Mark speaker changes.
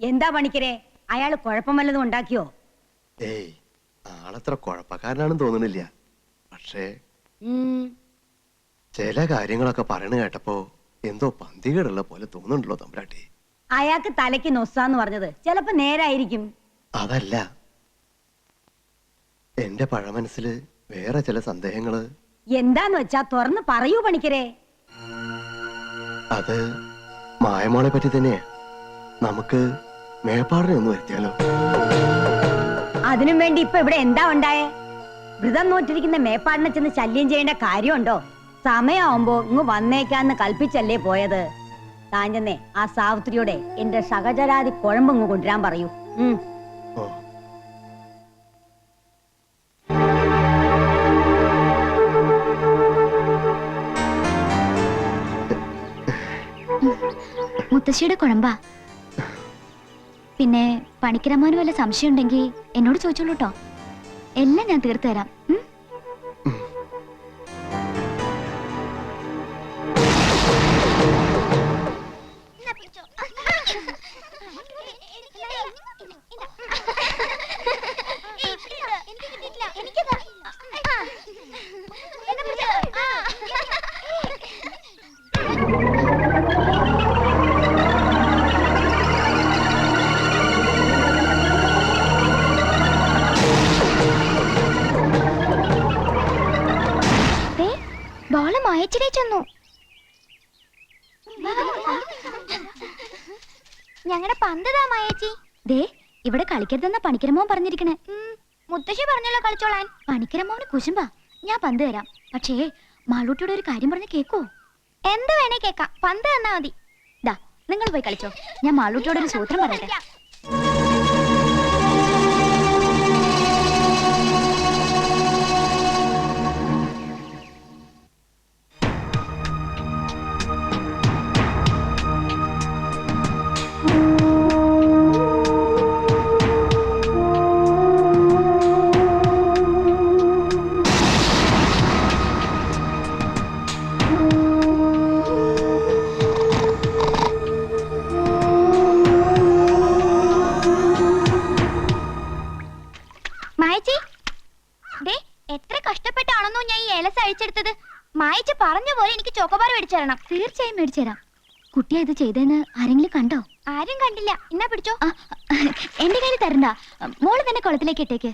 Speaker 1: എന്താ പണിക്കരെ? അയാൾ കുഴപ്പം വല്ലതും ഉണ്ടാക്കിയോ?
Speaker 2: ഏയ് ആളത്ര കുഴപ്പക്കാരനാണെന്ന് തോന്നുന്നില്ല പക്ഷേ ചില കാര്യങ്ങളൊക്കെ പറയണ കേട്ടപ്പോ എന്തോ പന്തികേടുള്ള പോലെ തോന്നുന്നുണ്ടല്ലോ തമ്പുരാട്ടി.
Speaker 1: അയാൾക്ക് തലയ്ക്ക് നൊസാന്ന് പറഞ്ഞത് ചിലപ്പോ നേരായിരിക്കും.
Speaker 2: അതല്ല. എന്റെ പഴമനസ്സിൽ വേറെ ചില സന്ദേഹങ്ങൾ.
Speaker 1: എന്താന്ന് വെച്ചാ തുറന്ന് പറയൂ പണിക്കരെ.
Speaker 2: അത് മായമോളെ പറ്റി തന്നെയാ. നമുക്ക് മേപ്പാടിനെ ഒന്ന് വരുത്തിയാലോ?
Speaker 1: അതിനും വേണ്ടി ഇപ്പൊ ഇവിടെ എന്താ ഉണ്ടായേ? വ്രതം നോറ്റിരിക്കുന്ന മേപ്പാടിനെ ചെന്ന് ശല്യം ചെയ്യേണ്ട കാര്യമുണ്ടോ? സമയമാവുമ്പോ ഇങ്ങ് വന്നേക്കാന്ന് കൽപ്പിച്ചല്ലേ പോയത്. താഞ്ചെന്നെ ആ സാവിത്രിയോടെ എന്റെ സഹചരാതി കുഴമ്പ് ഇങ്ങ് കൊണ്ടുവരാൻ പറയൂ. ഉം.
Speaker 3: മുത്തശ്ശിയുടെ കുഴമ്പാ. പിന്നെ പണിക്കരമാനും വല്ല സംശയം ഉണ്ടെങ്കിൽ എന്നോട് ചോദിച്ചോളൂ കേട്ടോ എല്ലാം ഞാൻ തീർത്തു മായച്ചിലേ ചെന്നു. ഞങ്ങളുടെ പന്തതാ മായേച്ചി? ദേ ഇവിടെ കളിക്കരുതെന്ന പണിക്കരമോൻ പറഞ്ഞിരിക്കണേ. മുത്തശ്ശി പറഞ്ഞല്ലോ കളിച്ചോളാൻ. പണിക്കരമോന് കുശുമ്പാ. ഞാൻ പന്ത് തരാം. പക്ഷേ മാളൂട്ടിയുടെ ഒരു കാര്യം പറഞ്ഞ് കേക്കോ? എന്ത് വേണേ കേക്കാം. പന്ത് തന്നാ മതി. ദാ നിങ്ങൾ പോയി കളിച്ചോ. ഞാൻ മാളൂട്ടിയോട് ഒരു സൂത്രം പറയട്ടെ. ഏലസ് അഴിച്ചെടുത്തത്. മായച്ചി പറഞ്ഞ പോലെ എനിക്ക് ചോക്കോബാർ മേടിച്ചു തരണം തീർച്ചയായും മേടിച്ചു തരാം കുട്ടിയെ ഇത് ചെയ്തതെന്ന് ആരെങ്കിലും കണ്ടോ? ആരും കണ്ടില്ല. എന്നാ പിടിച്ചോ? എന്റെ കയ്യിൽ തരണ്ട. മോൾ തന്നെ കുളത്തിലേക്ക് ഇട്ടേക്ക്.